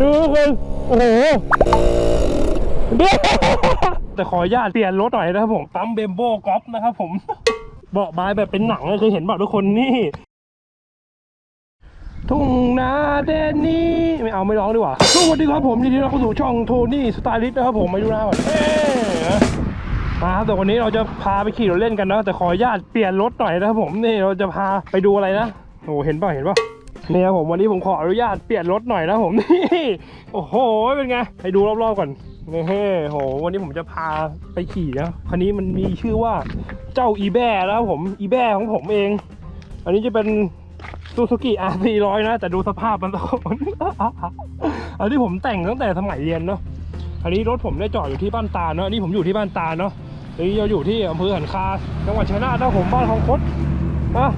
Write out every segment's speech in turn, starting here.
ดูทุกคนโอ้โหแต่ขออนุญาตเปลี่ยนรถหน่อยนะครับผมปั๊มเบมโบกอล์ฟนะครับผมเบาะไม้แบบเป็นหนังเลยเคยเห็นเปล่าทุกคนนี่ ทุ่งนาแดนนี้ ไม่เอาไม่ร้องดีกว่าสวัสดีครับผมยินดีต้อนรับเข้าสู่ช่องโทนี่สไตลิสต์นะครับผมมาดูหน้าก่อนมาครับแต่วันนี้เราจะพาไปขี่รถเล่นกันนะแต่ขออนุญาตเปลี่ยนรถหน่อยนะครับผมนี่เราจะพาไปดูอะไรนะโอ้เห็นป่ะเห็นป่ะ นี่ยครับผมวันนี้ผมขออนุญาตเปลี่ยนรถหน่อยนะผมนี่โอ้โหเป็นไงให้ดูรอบๆก่อนนี่เฮ้โหวันนี้ผมจะพาไปขี่นะคันนี้มันมีชื่อว่าเจ้าอีแบ่นะครับผมอีแบ่ของผมเอง อันนี้จะเป็นซูซูกิ R 4 0 0นะ แต่ดูสภาพมันตอนอันนี้ผมแต่งตั้งแต่สมัยเรียนเนาะอันนี้รถผมได้จอดอยู่ที่บ้านตาเนาะอันนี้ผมอยู่ที่บ้านตาเนาะอันนี้เราอยู่ที่อำเภอหันคาจังหวัดชัยนาทนะผมบ้านทองคดนะ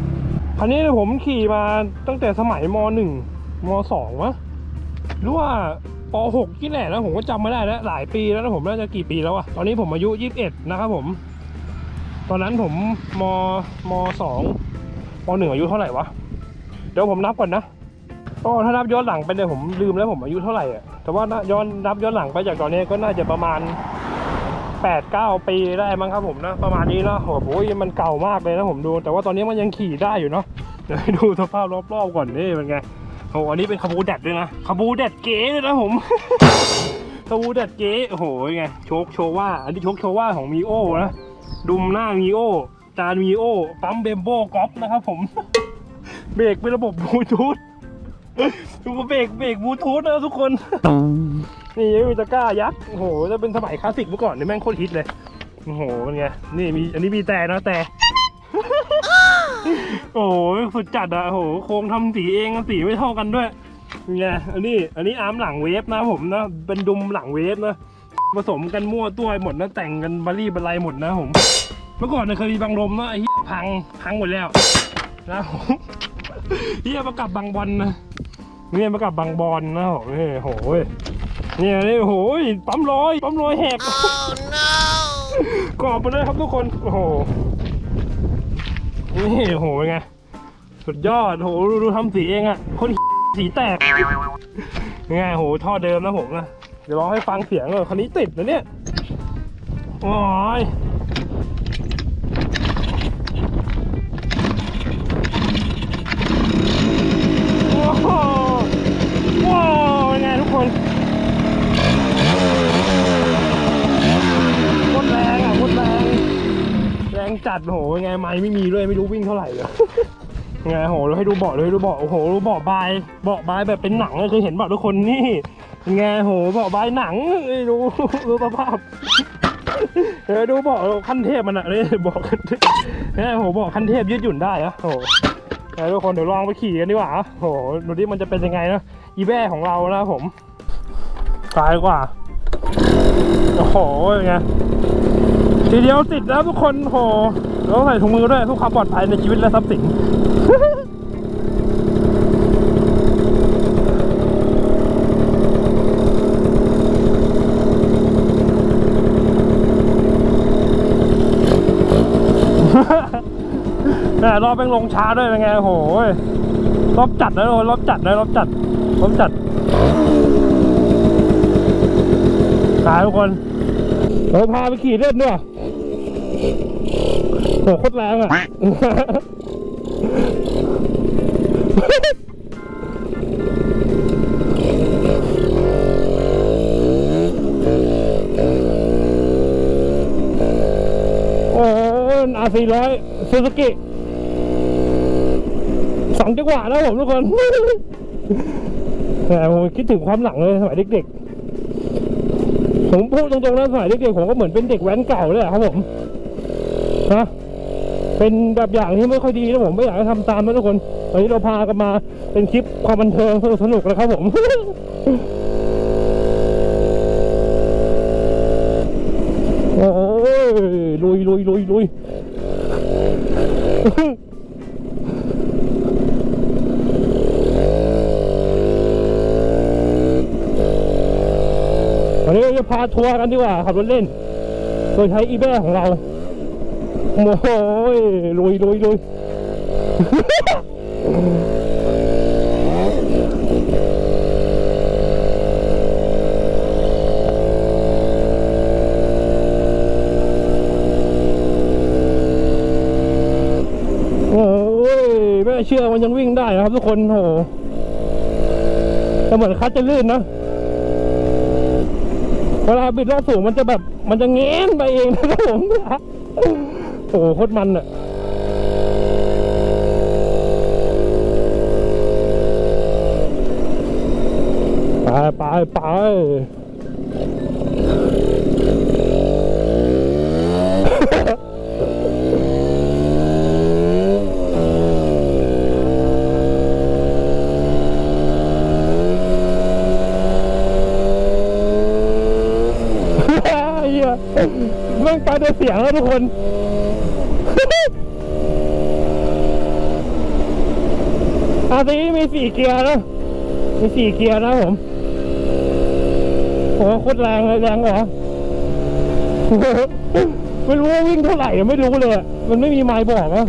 คันนี้ผมขี่มาตั้งแต่สมัยม .1 ม .2 วะหรือว่าป .6 ที่แหละนะผมก็จำไม่ได้แล้วหลายปีแล้วนะผมน่าจะกี่ปีแล้วอะตอนนี้ผมอายุ21นะครับผม ตอนนั้นผมมม .2 ม .1 อายุเท่าไหร่วะเดี๋ยวผมนับก่อนนะก็ถ้านับย้อนหลังไปเนี่ยผมลืมแล้วผมอายุเท่าไหร่อะแต่ว่านะย้อนนับย้อนหลังไปจากตอนนี้ก็น่าจะประมาณ 8ปดเก้าปีได้มั้งครับผมนะประมาณนี้เนาะโอ้โหมันเก่ามากเลยนะผมดู แต่ว่าตอนนี้มันยังขี่ได้อยู่เนาะเดี๋ยวให้ดูสภาพรอบๆก่อนนี่เป็นไงโอ้โหอันนี้เป็นคาบูแดดด้วยนะคาบูแดดเก๋เลยนะผมคาบูแดดเก๋โอ้โหยังไงโชคโชว่า อันนี้โชคโชว่าของมีโอนะดุมหน้ามีโอจานมีโอปั๊มเบมโบกอล์ฟนะครับผมเบรกเป็นระบบบลูทูธดูว่าเบรกเบรกบลูทูธนะทุกคน นี่ยังมีตะกร้ายักษ์โอ้โหจะเป็นสมัยคลาสสิกเมื่อก่อนนี่แม่งโคตรฮิตเลยโอ้โหเป็นไงนี่มีอันนี้มีแต่นะแต่ โอ้โหสุดจัดอะโอ้โหโครงทำสีเองสีไม่เท่ากันด้วยเป็นไงอันนี้อันนี้อาร์มหลังเวฟนะผมนะเป็นดุมหลังเวฟนะผสมกันมั่วตัวหมดนะแต่งกันบารี่บรรลัยหมดนะผม เมื่อก่อนเนี่ยเคยมีบางลมนะไอ้เหี้ยพังพังหมดแล้วนะผมเฮียมากับบางบอลนะเนี่ยมากับบางบอลนะโอ้โห เนี่ยนี่โหยปั๊มลอยปั๊มลอยแหกกรอบไปเลยครับทุกคนโอ้โหนี่โอ้โหเป็นไงสุดยอดโอ้โหดูดูทำสีเองอะคนสีแตกยังไงโอ้โหท่อเดิมนะผมนะเดี๋ยวลองให้ฟังเสียงเลยคันนี้ติดนะเนี่ยโอ้ยโอ้โหว้าวเป็นไงทุกคน งจัดโหเป็นไงไม้ไม่มีด้วยไม่รู้วิ่งเท่าไหร่เลยยังไงโหเราให้ดูเบาะเลยดูเบาะโอ้โหดูเบาะบายเบาะบายแบบเป็นหนังเลยเคยเห็นเปล่าทุกคนนี่เป็นไงโหเบาะบายหนังเอ้ยดูดูสภาพเดี๋ยวดูเบาะขั้นเทพมันอะนี่เบาะขั้นเทพเนี่ยโหเบาะขั้นเทพยืดหยุ่นได้อะโหเดี๋ยวทุกคนเดี๋ยวลองไปขี่กันดีกว่าโหดูดิมันจะเป็นยังไงนะอีแบ้ของเรานะผมสายกว่าโอ้โหยังไง ทีเดียวติดแล้วทุกคนโหแล้วใส่ถุงมือด้วยเพื่อความปลอดภัยในชีวิตและทรัพย์สินแหมรอบเป็นลงช้าด้วยเป็นไงโอ้โหรอบจัดนะทุกคนรอบจัดนะรอบจัดรอบจัดขายทุกคนเราพาไปขี่เล่นด้วย โหโคตรแรงอะ โอ้อาสี่ร้อยซูซูกิสองจังหวะแล้วผมทุกคนแต่ผมคิดถึงความหลังเลยสมัยเด็กๆ ผมพูดตรงๆนะสมัยเด็กๆผมก็เหมือนเป็นเด็กแว้นเก่าเลยอะครับผมะเป็นแบบอย่างที่ไม่ค่อยดีนะผมไม่อยากให้ทำตามนะทุกคนวันนี้เราพากันมาเป็นคลิปความบันเทิงสนุกๆนะครับผมโอ้ยลุยลุยลุยลุยวันนี้เราจะพาทัวร์กันดีกว่าขับรถเล่น โดยใช้อีแบ้ของเรา โอ้ยลุยลุยลุยโอ้ยไม่เชื่อมันยังวิ่งได้นะครับทุกคนโอ้ต่เหมือนคัดจะลื่นนะเวลาบิดรอบสูงมันจะแบบมันจะเงี้ยนไปเองนะครับผม โอ้โหโคตรมันอะไปไปไปเหี้ยแม่งไปด้วยเสียงแล้วทุกคน อาซี มีสี่เกียร์นะมีสี่เกียร์นะผมโอ้โหโคตรแรงเลยแรงเหรอไม่รู้ว่าวิ่งเท่าไหร่ไม่รู้เลย มันไม่มีไมล์บอกอะ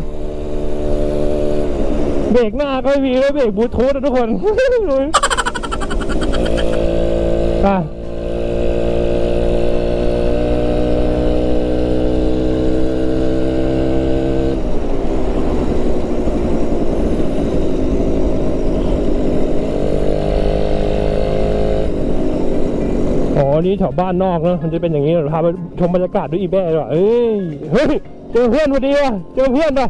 เบรกหน้าก็ไม่มีแล้วเบรกบูทูธนะทุกคนไปะอ๋อนี่แถวบ้านนอกเนอะมันจะเป็นอย่างนี้พาไปชมบรรยากาศด้วยอีแบ้ด้วยเอ้ยเฮ้ยเจอเพื่อนพอดีว่ะเจอเพื่อนว่ะ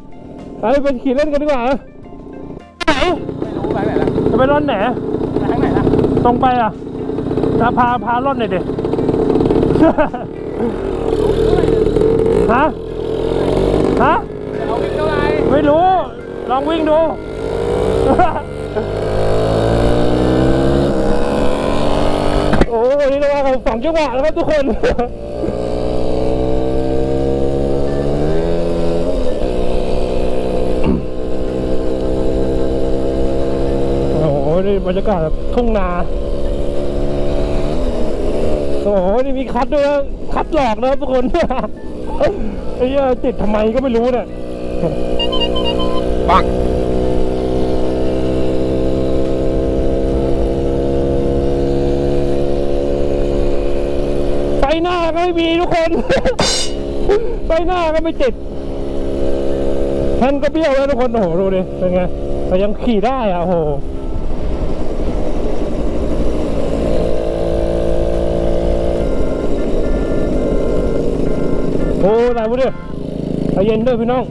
ไปไปขี่เล่นกันดีกว่าไหนไม่รู้ไปไหนละจะไปร่อนไหนไปทางไหนละตรงไปอะจะพาพาร่อนหน่อยดิฮะฮะเราวิ่งเท่าไหร่ไม่รู้ลองวิ่งดู โอ้ ยนี่เราว่ากันสองจังหวะแล้วครับทุกคนโอ้โหนี่บรรยากาศแบบทุ่งนา โอ้โห นี่มีคัดด้วยนะคัดหลอกนะครับทุกคนไอ้เหี้ยติดทำไมก็ไม่รู้เนี่ยปัง ไฟหน้าก็ ไม่มีทุกคน ไฟหน้าก็ไม่ติดแฮนด์ก็เบี้ยวแล้วทุกคน โอ้โห ดูดิ เป็นไงแต่ยังขี่ได้อะโอ้โหโอ้อะไรวะเนี่ยใจเย็นด้วยพี่น้อง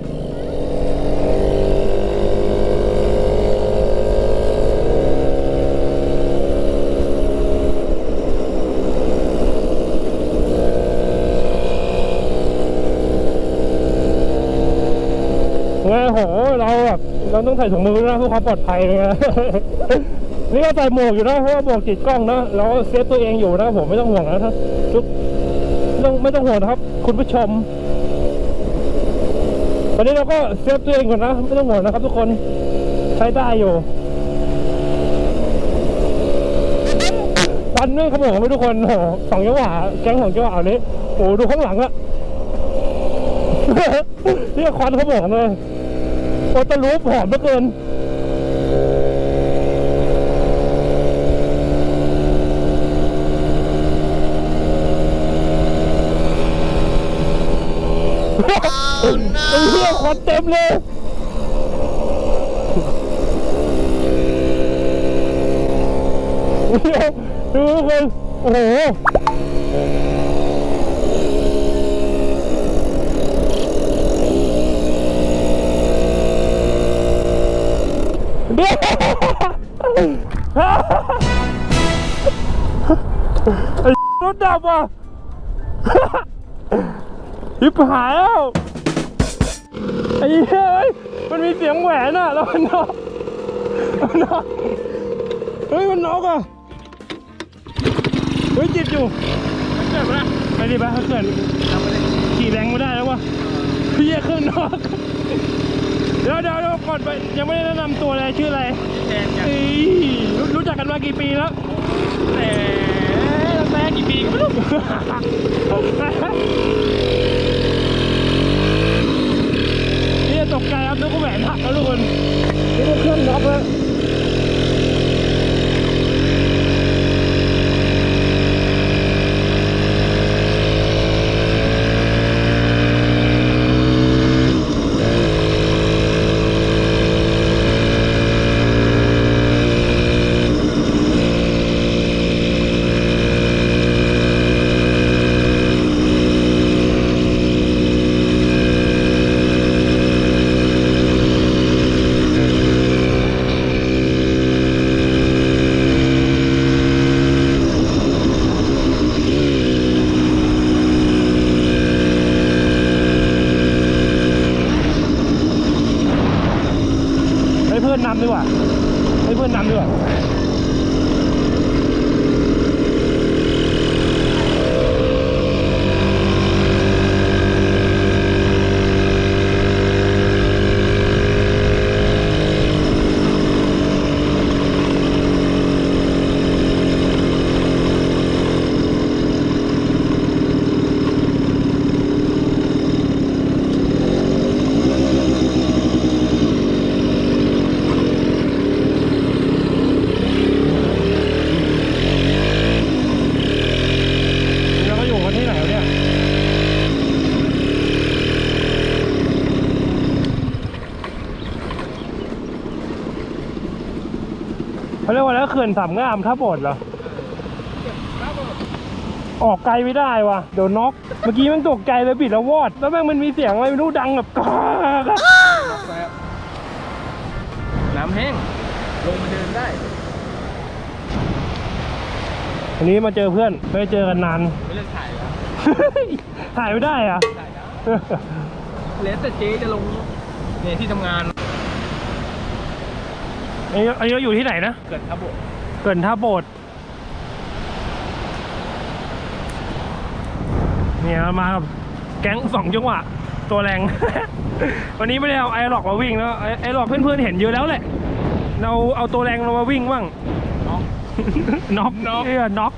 ไงโหเราแบบ เราต้องใส่ถุงมือนะเพื่อความปลอดภัยนะนี่ก็ใส่หมวกอยู่นะเพราะว่าหมวกติดกล้องนะเราเซฟตัวเองอยู่นะผมไม่ต้องห่วงนะถ้าทุกไม่ต้องไม่ต้องห่วงนะครับ คุณผู้ชมตอนนี้เราก็เซฟตัวเองก่อนนะไม่ต้องห่วงนะครับ ทุกคนใช้ได้อยู่ควันด้วยขโมงไปทุกคนโอ้สองจังหวะแก๊งของจังหวะนี้โอ้ดูข้างหลังอะ นี่ควันขาบอกเลย โอตาลูปหอมเหลือเกินไอ้เหี้ยควันเต็มเลยดูคนโอ้โห ถดับว่ะ ฮิบหายแล้วไอ้เฮ้ย มันมีเสียงแหวนอะ แล้วมันน็อกมันน็อกเฮ้ย มันน็อกอะ เฮ้ยจิบอยู่เกิดมาไปดิไปเขาเกิดขี่แรงไม่ได้แล้ววะพี่เครื่องนอก เดี๋ยวเดี๋ยวเดี๋ยวก่อนไปยังไม่ได้แนะนำตัวเลยชื่ออะไร แทนกันเอ้ยรู้รู้จักกันมากี่ปีแล้ว แต่ ตั้งแต่กี่ปีก็ไม่รู้นี่ตกใจครับนึกว่าแหวนหักแล้วทุกคนนี่ก็เครื่องล็อกแล้ว ขื่อนสามงามท่าโบดเหรอ ออกไกลไม่ได้ว่ะเดี๋ยวน็อก เมื่อกี้มันตกใจเลยบิดแล้ววอด แล้วแม่งมันมีเสียงอะไรไม่รู้ดังแบบกากอะน้ำแห้ง ลงมาเดินได้ วันนี้มาเจอเพื่อนไม่ได้เจอกันนาน ไม่เลิกถ่ายแล้วถ่ายไม่ได้อะ ถ่ายแล้วเลสแต่เจ๊จะลงเนี่ยที่ทำงาน อันนี้อันนี้เราอยู่ที่ไหนนะ เกิดทับโบก เกินท่าโบดเนี่ยเรามากับแก๊งสองจังหวะตัวแรง วันนี้ไม่ได้เอาไอหลอกมาวิ่งแล้วไอ้ไอหลอกเพื่อนๆเห็นเยอะแล้วแหละ เราเอาตัวแรงเรามาวิ่งบ้างน้องน็อกน็อกเอ้ยน็อก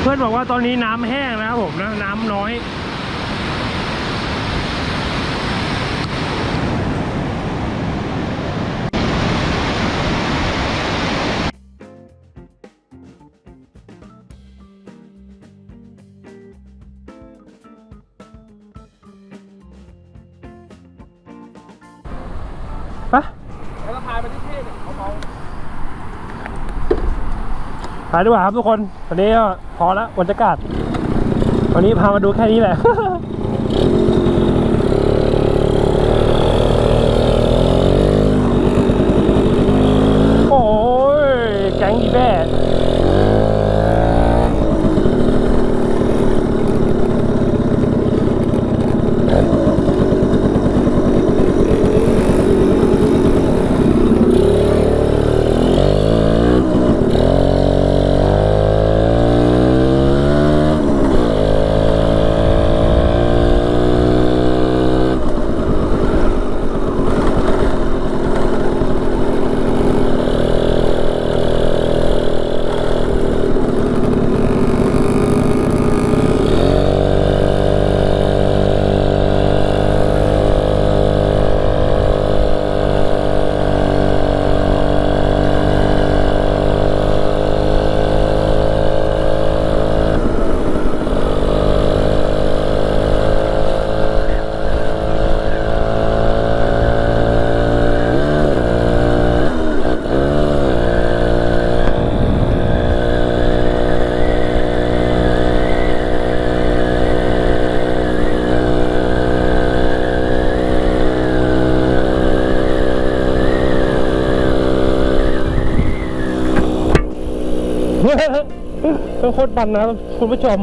เพื่อนบอกว่าตอนนี้น้ำแห้งนะครับผมนะน้ำน้อยายไปที่ที่เนี่ยเขาเมาไปดีกว่าครับทุกคน วันนี้ก็พอละบรรยากาศ วันนี้พามาดูแค่นี้แหละ โอ้ย แก๊งอีแบ่เป็น โคตรบันนะคุณผู้ชม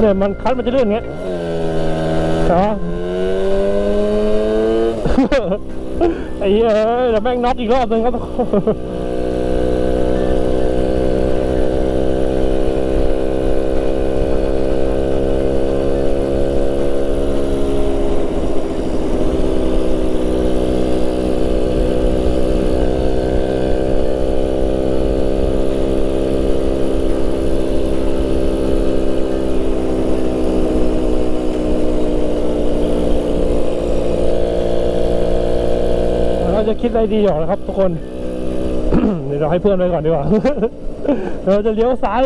เนี่ยมันคัดมันจะเลื่องเงี้ยเหรอไอ้เอ้ยเดี๋ยวแม่งน็อกอีกรอบนึงก็ จะคิดอะไรดีอยู่นะครับ ทุกคน เดี๋ยวเราให้เพื่อนไปก่อนดีกว่า เราจะเลี้ยวซ้าย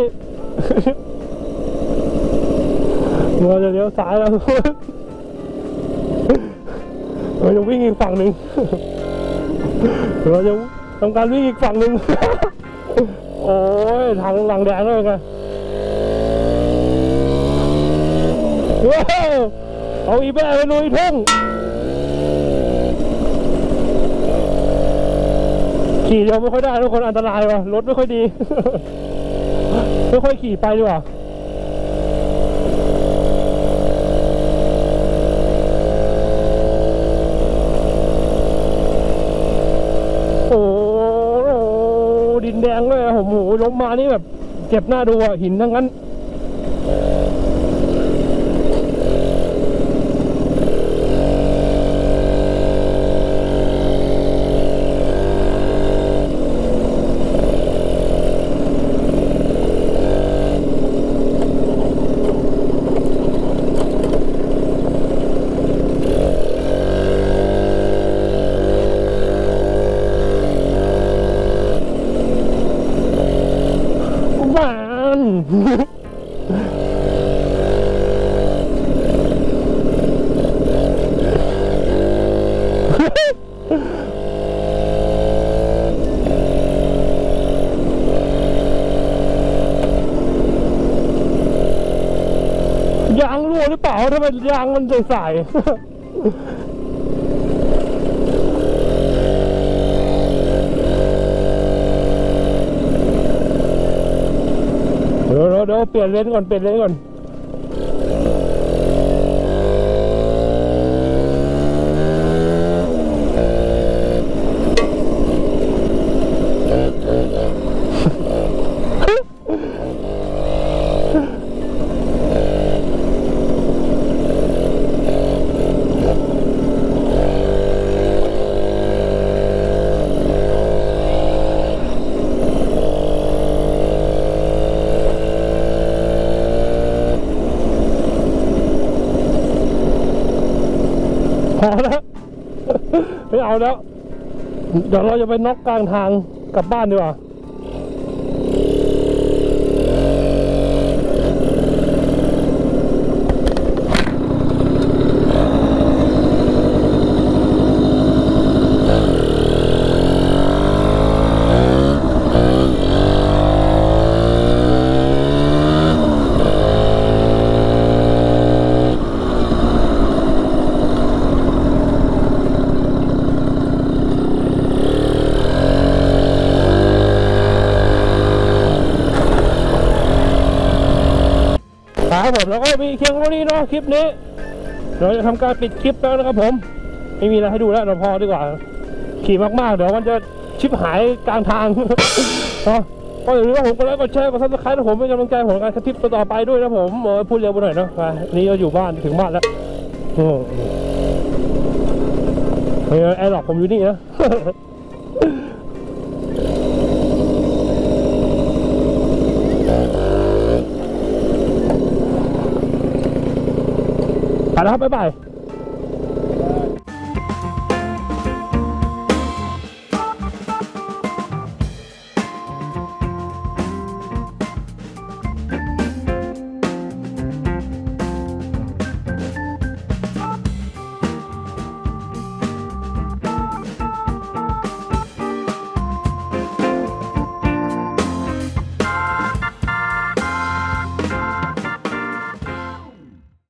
เราจะเลี้ยวซ้ายแล้วเราจะวิ่งอีกฝั่งหนึ่งเราจะทำการวิ่งอีกฝั่งหนึ่งโอ้ยทางหลังแดงเลยไงเอาอีแบะไปลุยทุ่ง ขี่เร็วไม่ค่อยได้ทุกคนอันตรายว่ะรถไม่ค่อยดี ไม่ค่อยขี่ไปดีกว่าโอ้ดินแดงเลยอะผมโอ้โหล้มมานี่แบบ เจ็บหน้าดูอะหินทั้งนั้น เยางรั่ว หรือเปล่าทำไมยางมันใสๆเดี๋ยวเดี๋ยวเดี๋ยวเปลี่ยนเลนก่อนเปลี่ยนเลนก่อน ไม่เอาแล้ว เดี๋ยวเราจะไปน็อกกลางทางกลับบ้านดีกว่า ครับผมแล้วก็มีเคียงเท่านี้เนาะคลิปนี้เราจะทำการปิดคลิปแล้วนะครับผมไม่มีอะไรให้ดูแล้วเราพอดีกว่า ขี่มากๆ เดี๋ยวมันจะชิบหายกลางทางก็อย่าลืมว่าผมกดไลค์กดแชร์กดซับสไครต์นะผมเป็นกำลังใจผมการคลิปต่อไปด้วยนะผมพูดเร็วไปหน่อยเนาะไปนนี้เราอยู่บ้านถึงบ้านแล้วโอ้ยแอร์หลอกผมอยู่นี่นะ แล้วครับบ๊ายบาย